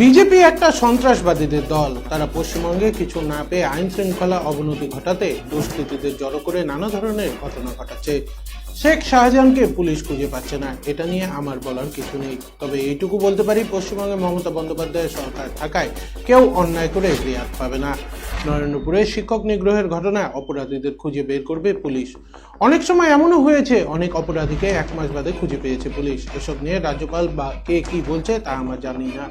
BJP একটা সন্ত্রাসবাদীদের দল। তারা পশ্চিমবঙ্গে কিছু না পেয়ে আইন শৃঙ্খলা অবনতি ঘটাতে দুষ্কৃতীদের জড়ো করে নানা ধরনের ঘটনা ঘটাচ্ছে। শেখ শাহজাহানকে পুলিশ খুঁজে পাচ্ছে না। এটা নিয়ে আমার বলার কিছু নেই। তবে এইটুকু বলতে পারি, পশ্চিমবঙ্গে মমতা বন্দ্যোপাধ্যায়ের সরকার থাকায় কেউ অন্যায় করে রেয়াত পাবে না। নরেন্দ্রপুরে শিক্ষক নিগ্রহের ঘটনায় অপরাধীদের খুঁজে বের করবে পুলিশ। অনেক সময় এমনও হয়েছে, অনেক অপরাধীকে এক মাস বাদে খুঁজে পেয়েছে পুলিশ। এসব নিয়ে রাজ্যপাল বা কে কি বলছে তা আমার জানি না।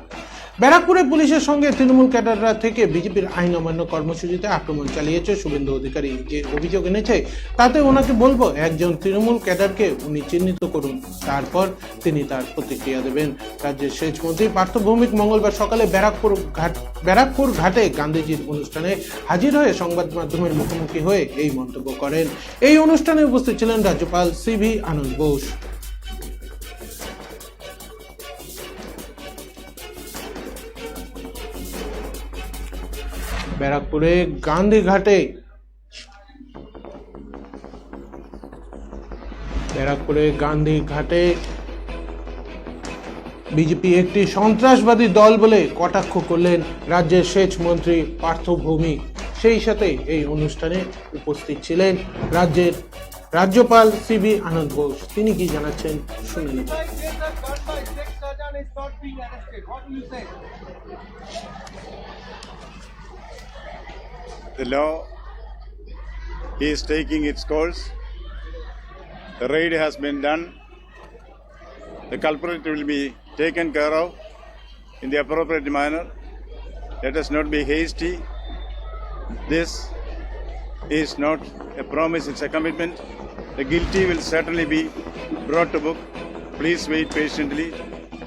ব্যারাকপুরে পুলিশের সঙ্গে তৃণমূল ক্যাডাররা থেকে বিজেপির আইন অমান্য কর্মসূচিতে আক্রমণ চালিয়েছে শুভেন্দু অধিকারী। যে অভিযোগ এনেছে, তাতে ওনাকে বলব, একজন তৃণমূল ক্যাডারকে উনি চিহ্নিত করুন। তারপর তিনি তার প্রতিক্রিয়া দেবেন। রাজ্যের সেচ মন্ত্রী পার্থ ভৌমিক মঙ্গলবার সকালে ব্যারাকপুর ঘাট, ব্যারাকপুর ঘাটে গান্ধীজির অনুষ্ঠানে হাজির হয়ে সংবাদ মাধ্যমের মুখোমুখি হয়ে এই মন্তব্য করেন। এই অনুষ্ঠানে উপস্থিত ছিলেন রাজ্যপাল সিভি আনন্দ বোস। ব্যারাকপুরে গান্ধী ঘাটে ব্যারাকপুরে গান্ধী ঘাটে বিজেপি একটি সন্ত্রাসবাদী দল বলে কটাক্ষ করলেন রাজ্যের সেচ মন্ত্রী পার্থ ভৌমিক সেই সাথে এই অনুষ্ঠানে উপস্থিত ছিলেন রাজ্যের রাজ্যপাল সিবি আনন্দ বোস তিনি কি জানাচ্ছেন শুনে The law is taking its course. The raid has been done. The culprit will be taken care of in the appropriate manner. Let us not be hasty. This is not a promise, it's a commitment. The guilty will certainly be brought to book. Please wait patiently.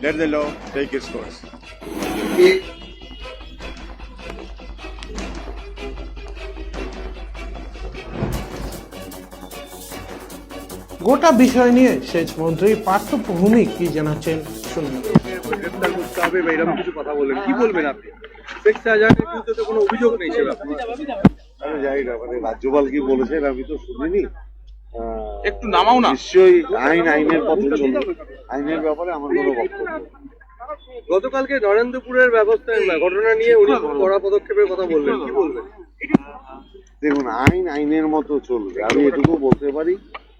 Let the law take its course. গোটা বিষয় নিয়ে সেচ মন্ত্রী পার্থ ভৌমিক কি জানাচ্ছেন শুনুন। গ্রেপ্তার করতে হবে বা এরকম কিছু কথা বললেন কি বলবেন আপনি? শেখ শাহজাহানের বিরুদ্ধে তো কোনো অভিযোগ নেই সে ব্যাপারে আমি জানি না মানে রাজ্যপাল কি বলেছেন আমি তো শুনিনি। একটু নামাও না। নিশ্চয়ই আইন আইনের পথে চলবে আইনের ব্যাপারে আমার কোনো বক্তব্য নেই। গতকালকে নরেন্দ্রপুরের ব্যবস্থা ঘটনা নিয়ে উনি কড়া পদক্ষেপের কথা বললেন কি বলবেন? দেখুন আইন আইনের মতো চলবে আমি এটুকু বলতে পারি।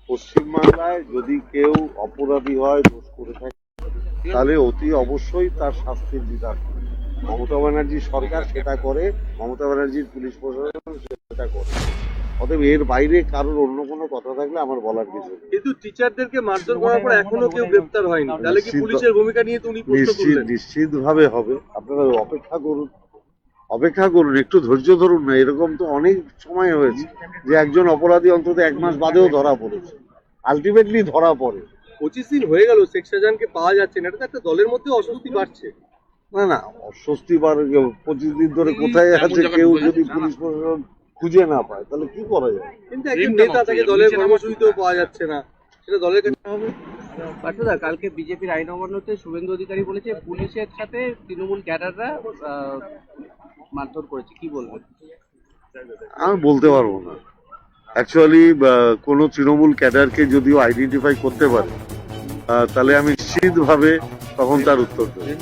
পশ্চিমবাংলায় যদি কেউ অপরাধী হয় দোষ করে থাকে তাহলে অতি অবশ্যই তার শাস্তির বিধান মমতা ব্যানার্জি সরকার সেটা করে মমতা ব্যানার্জির পুলিশ প্রশাসন সেটা করে। অতএব এর বাইরে কারোর অন্য কোনো কথা থাকলে আমার বলার কিছু কিন্তু টিচারদেরকে মারধর করার পর এখনও কেউ গ্রেপ্তার হয়নি। তাহলে কি পুলিশের ভূমিকা নিয়ে তো উনি প্রশ্ন নিশ্চিত তুললেন? নিশ্চিত ভাবে হবে। আপনারা অপেক্ষা করুন। অপেক্ষা করুন একটু ধৈর্য ধরুন না এরকম তো অনেক সময় হয়েছে যে একজন অপরাধী অন্তত এক মাস বাদেও ধরা পড়েছে। আলটিমেটলি ধরা পড়ে। পঁচিশ দিন হয়ে গেল শেখ শাহজাহানকে পাওয়া যাচ্ছে না এটা তো একটা দলের মধ্যে অস্বস্তি বাড়ছে। না না অস্বস্তি বার পঁচিশ দিন ধরে কোথায় আছে কেউ যদি পুলিশ প্রশাসন খুঁজে না পায় তাহলে কি করা যায়? কিন্তু একজন নেতা তাকে দলের কর্মসূচিতেও পাওয়া যাচ্ছে না সেটা দলের কাছে হবে। পার্থদা কালকে বিজেপির আইন অমান্যতে শুভেন্দু অধিকারী বলেছে পুলিশের সাথে তৃণমূল ক্যাডাররা আহ, মারধর করেছে? কি বলবেন? আমি বলতে পারব না। অ্যাকচুয়ালি কোনো তৃণমূল ক্যাডারকে যদিও আইডেন্টিফাই করতে পারে তাহলে আমি নিশ্চিতভাবে তখন তার উত্তর দেবো।